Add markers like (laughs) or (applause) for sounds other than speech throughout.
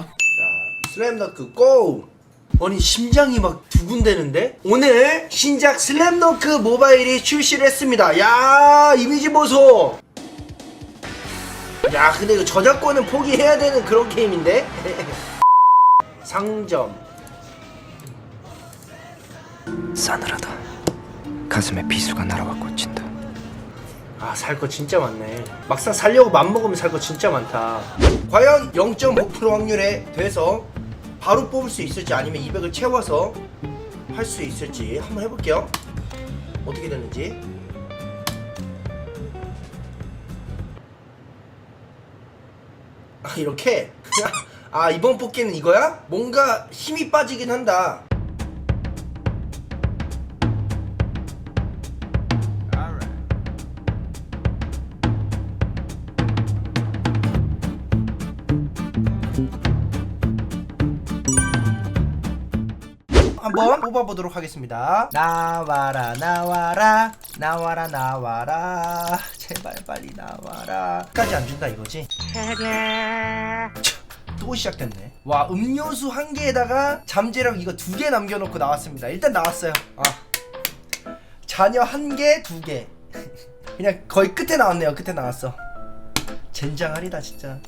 자 슬램덩크 고! 아니 심장이 막 두근대는데? 오늘 신작 슬램덩크 모바일이 출시를 했습니다 야 이미지 보소 야 근데 이거 저작권은 포기해야 되는 그런 게임인데? (laughs) 상점 싸늘하다. 가슴에 비수가 날아와 꽂힌다. 아 살 거 진짜 많네. 막상 살려고 맘먹으면 살 거 진짜 많다. 과연 0.5% 확률에 돼서 바로 뽑을 수 있을지 아니면 200을 채워서 할 수 있을지 한번 해볼게요. 어떻게 되는지. 아 이렇게? (laughs) 아 이번 뽑기는 이거야? 뭔가 힘이 빠지긴 한다 뽑아보도록 하겠습니다. 나와라 나와라 나와라 나와라 제발 빨리 나와라. 까지 안 준다 이거지? 차, 또 시작됐네. 와 음료수 한 개에다가 잠재력 이거 두 개 남겨놓고 나왔습니다. 일단 나왔어요. 아 자녀 한 개, 두 개. (laughs) 그냥 거의 끝에 나왔네요. 끝에 나왔어. 젠장하리다 진짜.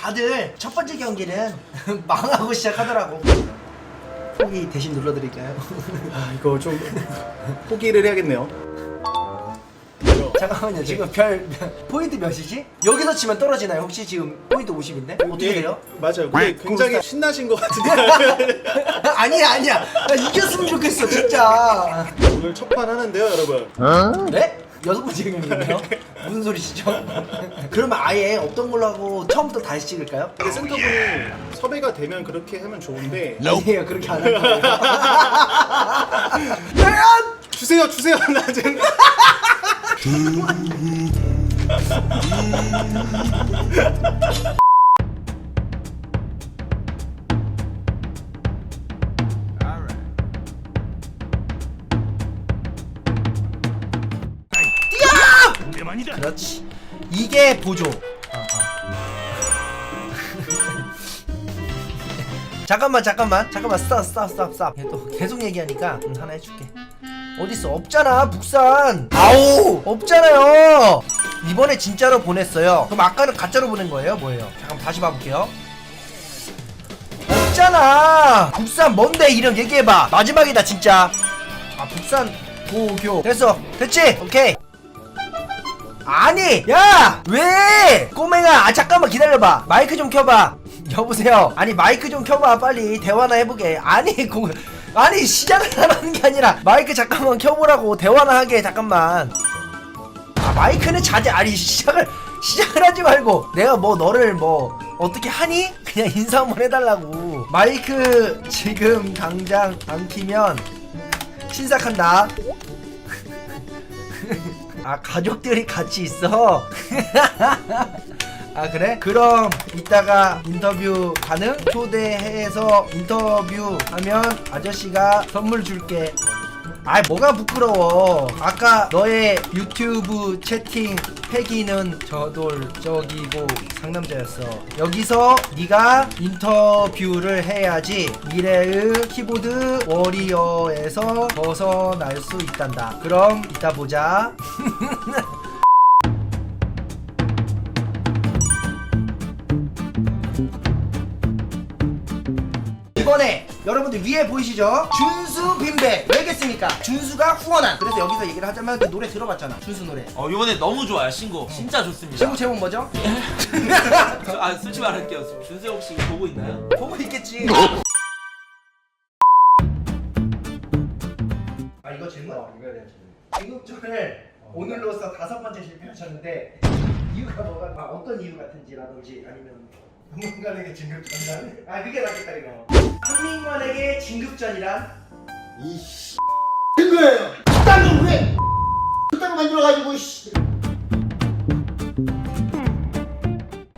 다들 첫 번째 경기는 (laughs) 망하고 시작하더라고. 포기 대신 눌러드릴까요? (laughs) 아 이거 좀 (laughs) 포기를 해야겠네요. 잠깐만요. 지금 별 포인트 몇이지? 여기서 치면 떨어지나요? 혹시 지금 포인트 50인데? 어떻게 예, 돼요? 맞아요. 근데 굉장히 고스타- 신나신 것 같은데 아니야 아니야. 나 이겼으면 좋겠어 진짜. 오늘 첫 판 하는데요, 여러분. 네? 여섯 번째 경기인데요? 무슨 소리시죠? 그러면 아예 없던 걸로 하고 처음부터 다시 찍을까요? 근데 센터분이 섭외가 되면 그렇게 하면 좋은데 아니에요 그렇게 안 할 거예요. (laughs) 주세요, 주세요. (laughs) 나 지금 그렇지. 이게 보조. 어, 어. (laughs) 잠깐만 잠깐만 잠깐만 스탑 스탑 스탑 스탑. 얘또 계속 얘기하니까 음, 하나 해줄게. 어딨어? 없잖아 북산. 아우 없잖아요. 이번에 진짜로 보냈어요. 그럼 아까는 가짜로 보낸 거예요? 뭐예요? 잠깐 다시 봐볼게요. 없잖아. 북산 뭔데 이름 얘기해봐. 마지막이다 진짜. 아 북산 고교. 됐어. 됐지? 오케이. 아니 야! 왜? 꼬맹아 아 잠깐만 기다려봐. 마이크 좀 켜봐. (laughs) 여보세요. 아니 마이크 좀 켜봐. 빨리 대화나 해보게. 아니 고 아니 시작을 하는 게 아니라 마이크 잠깐만 켜보라고 대화나 하게. 잠깐만. 아 마이크는 자제 아니 시작을 시작을 하지 말고 내가 뭐 너를 뭐 어떻게 하니? 그냥 인사 한번 해달라고. 마이크 지금 당장 안 키면 신삭한다 아 가족들이 같이 있어? (laughs) 아 그래? 그럼 이따가 인터뷰 가능? 초대해서 인터뷰 하면 아저씨가 선물 줄게 아 뭐가 부끄러워 아까 너의 유튜브 채팅 패기는 저돌적이고 상남자였어. 여기서 네가 인터뷰를 해야지 미래의 키보드 워리어에서 벗어날 수 있단다. 그럼 이따 보자. (laughs) 이번에 여러분들 위에 보이시죠? 준수 빈백 왜겠습니까? 준수가 후원한 그래서 여기서 얘기를 하자면 그 노래 들어봤잖아 준수 노래 어 이번에 너무 좋아요 신곡 진짜 좋습니다. 제목 제목 뭐죠? (laughs) 저, 아 솔직히 말할게요. 준세 혹시 이거 보고 있나요? 보고 있겠지 아 이거 질문 어, 이거 해야 지급전을 오늘로써 다섯 번째 실패하셨는데 이유가 뭐가 아, 어떤 이유 같은지라든지 아니면 한민관에게 진급전이란? 아 그게 낫겠다 이거. 한민관에게 진급전이란? 이씨. 된 거예요. 땅을 왜 그따로 만들어가지고 씨.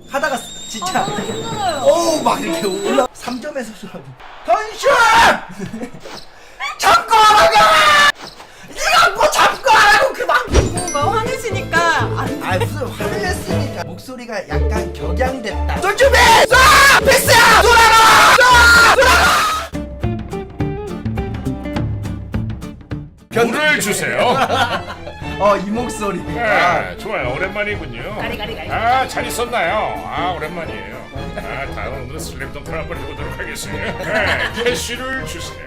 하다가 진짜. 아, 너무 힘들어요. 어우 막 이렇게 올라. 3점에서 쏘라고. 던슈 잡고 하라고! 네가 뭐 잡고 하라고 그만! 뭔가 화내시니까 안 아 무슨 목소리가 약간 격양됐다. 쏠 준비! 쏴! 패스야! 쏘라고 쏴! 물을 주세요. (laughs) 어 이 목소리 네, 좋아요. 오랜만이군요. 아, 잘 있었나요? 아, 오랜만이에요. 아, 다음은 슬램덩크를 한번 해보도록 하겠습니다. 네, 캐시를 주세요.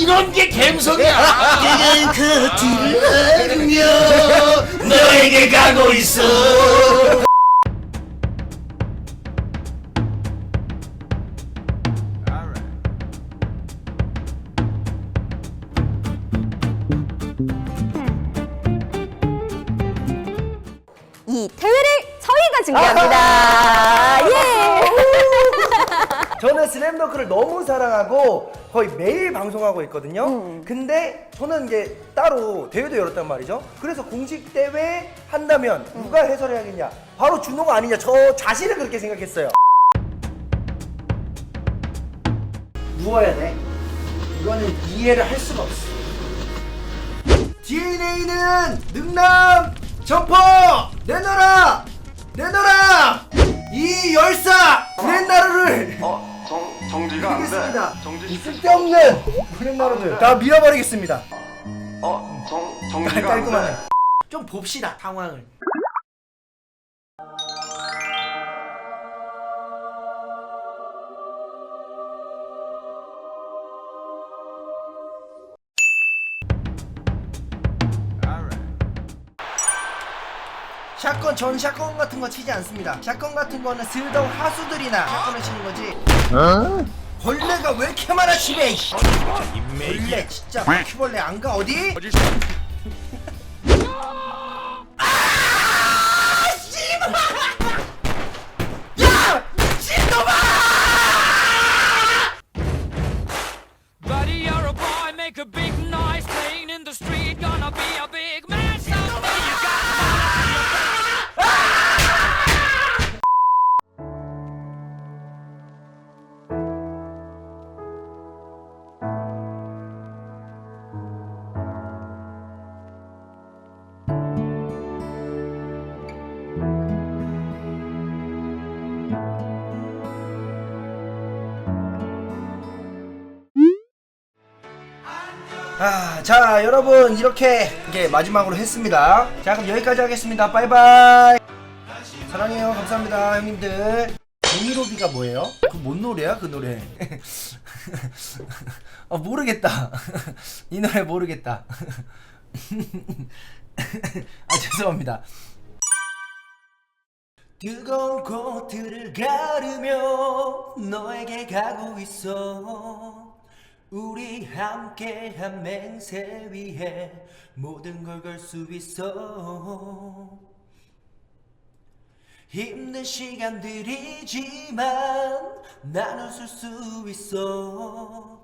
이런 게 갬성이야 내가 그 뒤를 흐르며 너에게 가고 있어 중계합니다. 예. (laughs) 저는 슬램덩크를 너무 사랑하고 거의 매일 방송하고 있거든요. 음. 근데 저는 이제 따로 대회도 열었단 말이죠. 그래서 공식 대회 한다면 누가 해설해야겠냐? 바로 준호가 아니냐? 저 자신을 그렇게 생각했어요. 누워야 돼. 이거는 이해를 할 수가 없어. DNA는 능남 점퍼 내놔라 내놔라 이 열사 브랜나루를 어, 정, 정지가 안 돼. 드리겠습니다. 정지 이 쓸데없는 브랜나루들 다 밀어버리겠습니다. 어, 정, 깔- 정지가 안 깔끔하네. 돼. 좀 봅시다 상황을. 샷건 전 샷건 같은 거 치지 않습니다. 샷건 같은 거는 슬덕 하수들이나 샷건을 치는 거지. 벌레가 왜 이렇게 많아 집에? 이씨. 벌레 진짜 바퀴벌레 안 가 어디? 아, 자, 여러분 이렇게 이게 마지막으로 했습니다. 자, 그럼 여기까지 하겠습니다. 바이바이. 사랑해요. 감사합니다, 형님들. 종이로비가 뭐예요? 그 뭔 노래야, 그 노래? 아, (laughs) 모르겠다. (laughs) 이 노래 모르겠다. (laughs) 아, 죄송합니다. 뜨거운 코트를 가르며 너에게 가고 있어 우리 함께 한 맹세 위에 모든 걸 걸 수 있어. 힘든 시간들이지만 난 웃을 수 있어.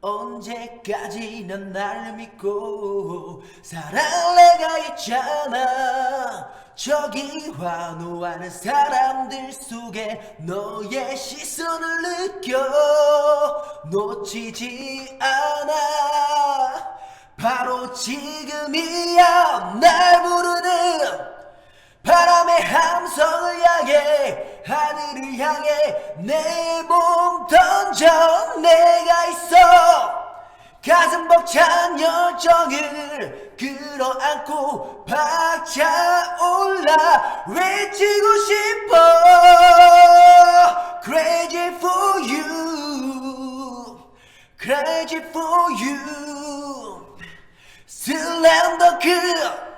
언제까지나 날 믿고 사랑 내가 있잖아 저기 환호하는 사람들 속에 너의 시선을 느껴. 놓치지 않아. 바로 지금이야 날 부르는 바람의 함성을 향해 하늘을 향해 내 몸 던져 내가 있어 가슴 벅찬 열정을 끌어안고 박차올라 외치고 싶어. Crazy for you. Crazy for you. 슬램덩크